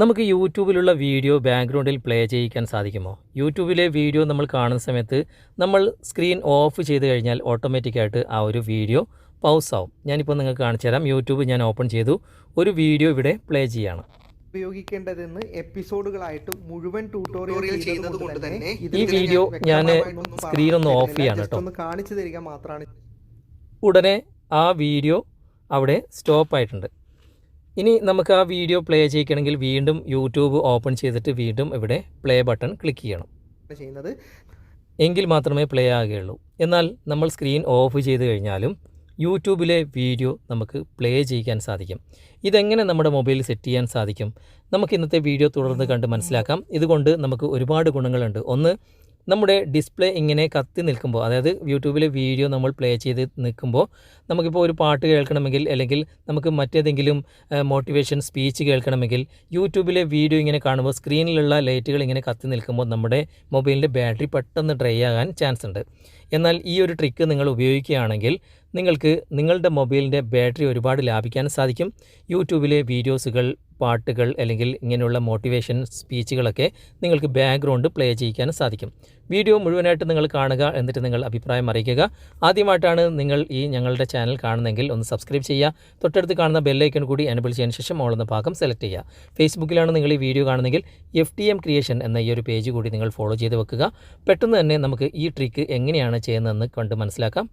നമുക്ക് യൂട്യൂബിലുള്ള വീഡിയോ ബാക്ക്ഗ്രൗണ്ടിൽ പ്ലേ ചെയ്യിക്കാൻ സാധിക്കുമോ? യൂട്യൂബിലെ വീഡിയോ നമ്മൾ കാണുന്ന സമയത്ത് നമ്മൾ സ്ക്രീൻ ഓഫ് ചെയ്ത് കഴിഞ്ഞാൽ ഓട്ടോമാറ്റിക്കായിട്ട് ആ ഒരു വീഡിയോ പൗസ് ആവും ഞാനിപ്പോൾ നിങ്ങൾക്ക് കാണിച്ചു തരാം. യൂട്യൂബ് ഞാൻ ഓപ്പൺ ചെയ്തു. ഒരു വീഡിയോ ഇവിടെ പ്ലേ ചെയ്യാണ്. ഉപയോഗിക്കേണ്ടതെന്ന് എപ്പിസോഡുകളായിട്ട് മുഴുവൻ ട്യൂട്ടോറിയൽ ചെയ്യുന്നത് കൊണ്ട് തന്നെ ഈ വീഡിയോ ഞാൻ സ്ക്രീൻ ഒന്ന് ഓഫ് ചെയ്യാണ് കേട്ടോ. ഒന്ന് കാണിച്ചു തരിക മാത്രമാണ്. ഉടനെ ആ വീഡിയോ അവിടെ സ്റ്റോപ്പ് ആയിട്ടുണ്ട്. ഇനി നമുക്ക് ആ വീഡിയോ പ്ലേ ചെയ്യിക്കണമെങ്കിൽ വീണ്ടും യൂട്യൂബ് ഓപ്പൺ ചെയ്തിട്ട് വീണ്ടും ഇവിടെ പ്ലേ ബട്ടൺ ക്ലിക്ക് ചെയ്യണം. ചെയ്യുന്നത്. എങ്കിൽ മാത്രമേ പ്ലേ ആകുകയുള്ളൂ. എന്നാൽ നമ്മൾ സ്ക്രീൻ ഓഫ് ചെയ്ത് കഴിഞ്ഞാലും യൂട്യൂബിലെ വീഡിയോ നമുക്ക് പ്ലേ ചെയ്യാൻ സാധിക്കും. ഇതെങ്ങനെ നമ്മുടെ മൊബൈലിൽ സെറ്റ് ചെയ്യാൻ സാധിക്കും? നമുക്ക് ഇന്നത്തെ വീഡിയോ തുടർന്ന് കണ്ട് മനസ്സിലാക്കാം. ഇതുകൊണ്ട് നമുക്ക് ഒരുപാട് ഗുണങ്ങളുണ്ട്. ഒന്ന് നമ്മുടെ ഡിസ്പ്ലേ ഇങ്ങനെ കത്തി നിൽക്കുമ്പോൾ അതായത് യൂട്യൂബിലെ വീഡിയോ നമ്മൾ പ്ലേ ചെയ്ത് നിൽക്കുമ്പോൾ നമുക്കിപ്പോൾ ഒരു പാട്ട് കേൾക്കണമെങ്കിൽ അല്ലെങ്കിൽ നമുക്ക് മറ്റേതെങ്കിലും മോട്ടിവേഷൻ സ്പീച്ച് കേൾക്കണമെങ്കിൽ യൂട്യൂബിലെ വീഡിയോ ഇങ്ങനെ കാണുമ്പോൾ സ്ക്രീനിലുള്ള ലൈറ്റുകൾ ഇങ്ങനെ കത്തി നിൽക്കുമ്പോൾ നമ്മുടെ മൊബൈലിന്റെ ബാറ്ററി പെട്ടെന്ന് ഡ്രൈ ആകാൻ ചാൻസ് ഉണ്ട്. എന്നാൽ ഈ ഒരു ട്രിക്ക് നിങ്ങൾ ഉപയോഗിക്കുകയാണെങ്കിൽ നിങ്ങൾക്ക് നിങ്ങളുടെ മൊബൈലിന്റെ ബാറ്ററി ഒരുപാട് ലാഭിക്കാൻ സാധിക്കും. യൂട്യൂബിലെ വീഡിയോസുകൾ പാട്ടുകൾ അല്ലെങ്കിൽ ഇങ്ങനെയുള്ള മോട്ടിവേഷൻ സ്പീച്ചുകളൊക്കെ നിങ്ങൾക്ക് ബാക്ക്ഗ്രൗണ്ട് പ്ലേ ചെയ്യിക്കാൻ സാധിക്കും. വീഡിയോ മുഴുവനായിട്ട് നിങ്ങൾ കാണുക എന്നിട്ട് നിങ്ങൾ അഭിപ്രായം അറിയിക്കുക. ആദ്യമായിട്ടാണ് നിങ്ങൾ ഈ ഞങ്ങളുടെ ചാനൽ കാണുന്നതെങ്കിൽ ഒന്ന് സബ്സ്ക്രൈബ് ചെയ്യുക. തൊട്ടടുത്ത് കാണുന്ന ബെല്ലൈക്കൺ കൂടി എനബിൾ ചെയ്യുന്ന ശേഷം ഓളുന്ന ഭാഗം സെലക്ട് ചെയ്യുക. ഫേസ്ബുക്കിലാണ് നിങ്ങൾ ഈ വീഡിയോ കാണുന്നതെങ്കിൽ എഫ് ടി എം ക്രിയേഷൻ എന്ന ഈ ഒരു പേജ് കൂടി നിങ്ങൾ ഫോളോ ചെയ്ത് വെക്കുക. പെട്ടെന്ന് തന്നെ നമുക്ക് ഈ ട്രിക്ക് എങ്ങനെയാണ് ചെയ്യുന്നതെന്ന് കണ്ട് മനസ്സിലാക്കാം.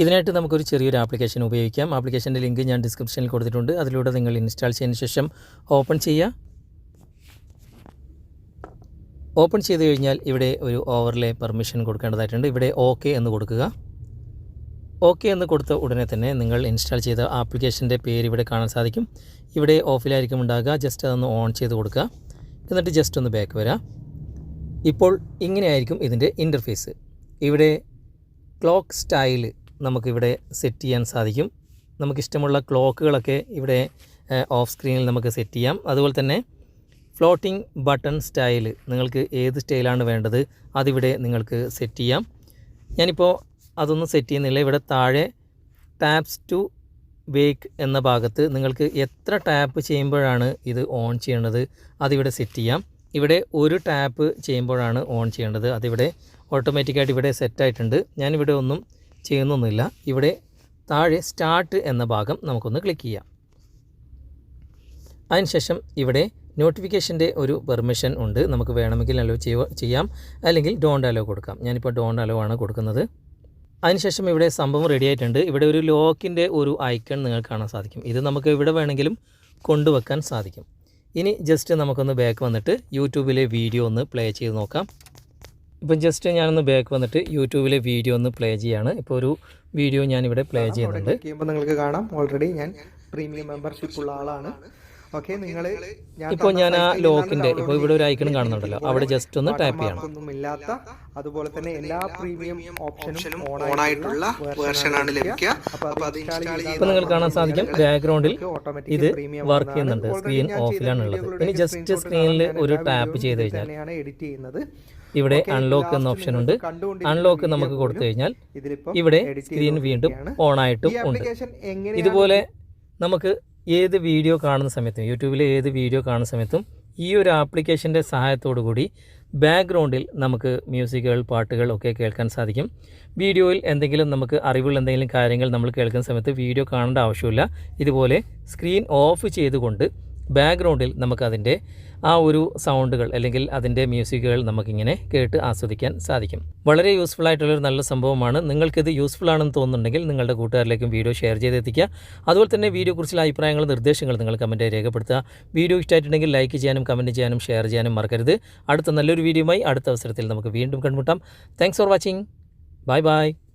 ഇതിനായിട്ട് നമുക്കൊരു ചെറിയൊരു ആപ്ലിക്കേഷൻ ഉപയോഗിക്കാം. ആപ്ലിക്കേഷന്റെ ലിങ്ക് ഞാൻ ഡിസ്ക്രിപ്ഷനിൽ കൊടുത്തിട്ടുണ്ട്. അതിലൂടെ നിങ്ങൾ ഇൻസ്റ്റാൾ ചെയ്തതിന് ശേഷം ഓപ്പൺ ചെയ്യുക. ഓപ്പൺ ചെയ്ത് കഴിഞ്ഞാൽ ഇവിടെ ഒരു ഓവർലേ പെർമിഷൻ കൊടുക്കേണ്ടതായിട്ടുണ്ട്. ഇവിടെ ഓക്കെ എന്ന് കൊടുക്കുക. ഓക്കെ എന്ന് കൊടുത്ത ഉടനെ തന്നെ നിങ്ങൾ ഇൻസ്റ്റാൾ ചെയ്ത ആപ്ലിക്കേഷന്റെ പേര് ഇവിടെ കാണാൻ സാധിക്കും. ഇവിടെ ഓഫിലായിരിക്കും ഉണ്ടാകുക. ജസ്റ്റ് അതൊന്ന് ഓൺ ചെയ്ത് കൊടുക്കുക. എന്നിട്ട് ജസ്റ്റ് ഒന്ന് ബാക്ക് വരാം. ഇപ്പോൾ ഇങ്ങനെയായിരിക്കും ഇതിന്റെ ഇന്റർഫേസ് ഇവിടെ ക്ലോക്ക് സ്റ്റൈൽ നമുക്കിവിടെ സെറ്റ് ചെയ്യാൻ സാധിക്കും. നമുക്കിഷ്ടമുള്ള ക്ലോക്കുകളൊക്കെ ഇവിടെ ഓഫ് സ്ക്രീനിൽ നമുക്ക് സെറ്റ് ചെയ്യാം. അതുപോലെ തന്നെ ഫ്ലോട്ടിംഗ് ബട്ടൺ സ്റ്റൈൽ നിങ്ങൾക്ക് ഏത് സ്റ്റൈലാണ് വേണ്ടത് അതിവിടെ നിങ്ങൾക്ക് സെറ്റ് ചെയ്യാം. ഞാനിപ്പോൾ അതൊന്നും സെറ്റ് ചെയ്യുന്നില്ല. ഇവിടെ താഴെ ടാപ്സ് ടു വേക്ക് എന്ന ഭാഗത്ത് നിങ്ങൾക്ക് എത്ര ടാപ്പ് ചെയ്യുമ്പോഴാണ് ഇത് ഓൺ ചെയ്യേണ്ടത് അതിവിടെ സെറ്റ് ചെയ്യാം. ഇവിടെ ഒരു ടാപ്പ് ചെയ്യുമ്പോഴാണ് ഓൺ ചെയ്യേണ്ടത്. അതിവിടെ ഓട്ടോമാറ്റിക്കായിട്ട് ഇവിടെ സെറ്റായിട്ടുണ്ട് ഞാനിവിടെ ഒന്നും ചെയ്യുന്നൊന്നുമില്ല. ഇവിടെ താഴെ സ്റ്റാർട്ട് എന്ന ഭാഗം നമുക്കൊന്ന് ക്ലിക്ക് ചെയ്യാം. അതിനുശേഷം ഇവിടെ നോട്ടിഫിക്കേഷന്റെ ഒരു പെർമിഷൻ ഉണ്ട്. നമുക്ക് വേണമെങ്കിൽ അലോ ചെയ്യാം. അല്ലെങ്കിൽ ഡോണ്ട് അലോ കൊടുക്കാം. ഞാനിപ്പോൾ ഡോണ്ട് അലോ ആണ് കൊടുക്കുന്നത്. അതിനുശേഷം ഇവിടെ സംഭവം റെഡി ആയിട്ടുണ്ട്. ഇവിടെ ഒരു ലോക്കിന്റെ ഒരു ഐക്കൺ നിങ്ങൾക്ക് കാണാൻ സാധിക്കും. ഇത് നമുക്ക് ഇവിടെ വേണമെങ്കിലും കൊണ്ടുവെക്കാൻ സാധിക്കും. ഇനി ജസ്റ്റ് നമുക്കൊന്ന് ബാക്ക് വന്നിട്ട് യൂട്യൂബിലെ വീഡിയോ ഒന്ന് പ്ലേ ചെയ്ത് നോക്കാം. ഇപ്പം ജസ്റ്റ് ഞാനൊന്ന് ബാക്ക് വന്നിട്ട് യൂട്യൂബിലെ വീഡിയോ ഒന്ന് പ്ലേ ചെയ്യാണ്. ഇപ്പോൾ ഒരു വീഡിയോ ഞാനിവിടെ പ്ലേ ചെയ്യുന്നുണ്ട്. നിങ്ങൾക്ക് കാണാം. ഓൾറെഡി ഞാൻ പ്രീമിയം മെമ്പർഷിപ്പ് ഉള്ള ആളാണ്. ഓക്കെ നിങ്ങൾ ഇപ്പോൾ ഞാൻ ആ ലോക്കിന്റെ ഇപ്പോൾ ഇവിടെ ഒരു ഐക്കൺ കാണുന്നുണ്ടല്ലോ. അവിടെ ജസ്റ്റ് ഒന്ന് ടാപ്പ് ചെയ്യണം. ഇല്ലാത്ത അതുപോലെ തന്നെ എല്ലാ പ്രീമിയം ഓപ്ഷനും ഓൺ ആയിട്ടുള്ള വേർഷൻ ആണ് ലഭിക്കുക. അപ്പൊ നിങ്ങൾ കാണാൻ സാധിക്കും ബാക്ക്ഗ്രൗണ്ടിൽ ഓട്ടോമാറ്റിക് ഇത് വർക്ക് ചെയ്യുന്നുണ്ട്. സ്ക്രീൻ ഓഫിലാണ് ഉള്ളത്. ഇനി ജസ്റ്റ് സ്ക്രീനിൽ ഒരു ടാപ്പ് ചെയ്ത് കഴിഞ്ഞാൽ എഡിറ്റ് ചെയ്യുന്നത്. ഇവിടെ അൺലോക്ക് എന്ന ഓപ്ഷൻ ഉണ്ട്. അൺലോക്ക് നമുക്ക് കൊടുത്തു കഴിഞ്ഞാൽ ഇവിടെ സ്ക്രീൻ വീണ്ടും ഓൺ ആയിട്ടും ഉണ്ട്. എങ്ങനെ ഇതുപോലെ നമുക്ക് ഏത് വീഡിയോ കാണുന്ന സമയത്തും യൂട്യൂബിലെ ഏത് വീഡിയോ കാണുന്ന സമയത്തും ഈ ഒരു ആപ്ലിക്കേഷന്റെ സഹായത്തോടു കൂടി ബാക്ക്ഗ്രൗണ്ടിൽ നമുക്ക് മ്യൂസിക്കുകൾ പാട്ടുകൾ ഒക്കെ കേൾക്കാൻ സാധിക്കും. വീഡിയോയിൽ എന്തെങ്കിലും നമുക്ക് അറിവുള്ള എന്തെങ്കിലും കാര്യങ്ങൾ നമ്മൾ കേൾക്കുന്ന സമയത്ത് വീഡിയോ കാണേണ്ട ആവശ്യമില്ല. ഇതുപോലെ സ്ക്രീൻ ഓഫ് ചെയ്തുകൊണ്ട് ബാക്ക്ഗ്രൗണ്ടിൽ നമുക്കതിന്റെ ആ ഒരു സൗണ്ടുകൾ അല്ലെങ്കിൽ അതിന്റെ മ്യൂസിക്കുകൾ നമുക്കിങ്ങനെ കേട്ട് ആസ്വദിക്കാൻ സാധിക്കും. വളരെ യൂസ്ഫുൾ ആയിട്ടുള്ളൊരു നല്ല സംഭവമാണ്. നിങ്ങൾക്കിത് യൂസ്ഫുൾ ആണെന്ന് തോന്നുന്നുണ്ടെങ്കിൽ നിങ്ങളുടെ കൂട്ടുകാരിലേക്കും വീഡിയോ ഷെയർ ചെയ്തെത്തിക്കുക. അതുപോലെ തന്നെ വീഡിയോ കുറിച്ചുള്ള അഭിപ്രായങ്ങളും നിർദ്ദേശങ്ങളും നിങ്ങൾ കമന്റ് രേഖപ്പെടുത്തുക. വീഡിയോ ഇഷ്ടമായിട്ടുണ്ടെങ്കിൽ ലൈക്ക് ചെയ്യാനും കമന്റ് ചെയ്യാനും ഷെയർ ചെയ്യാനും മറക്കരുത്. അടുത്ത നല്ലൊരു വീഡിയോയുമായി അടുത്ത അവസരത്തിൽ നമുക്ക് വീണ്ടും കണ്ടുമുട്ടാം. Thanks for watching bye bye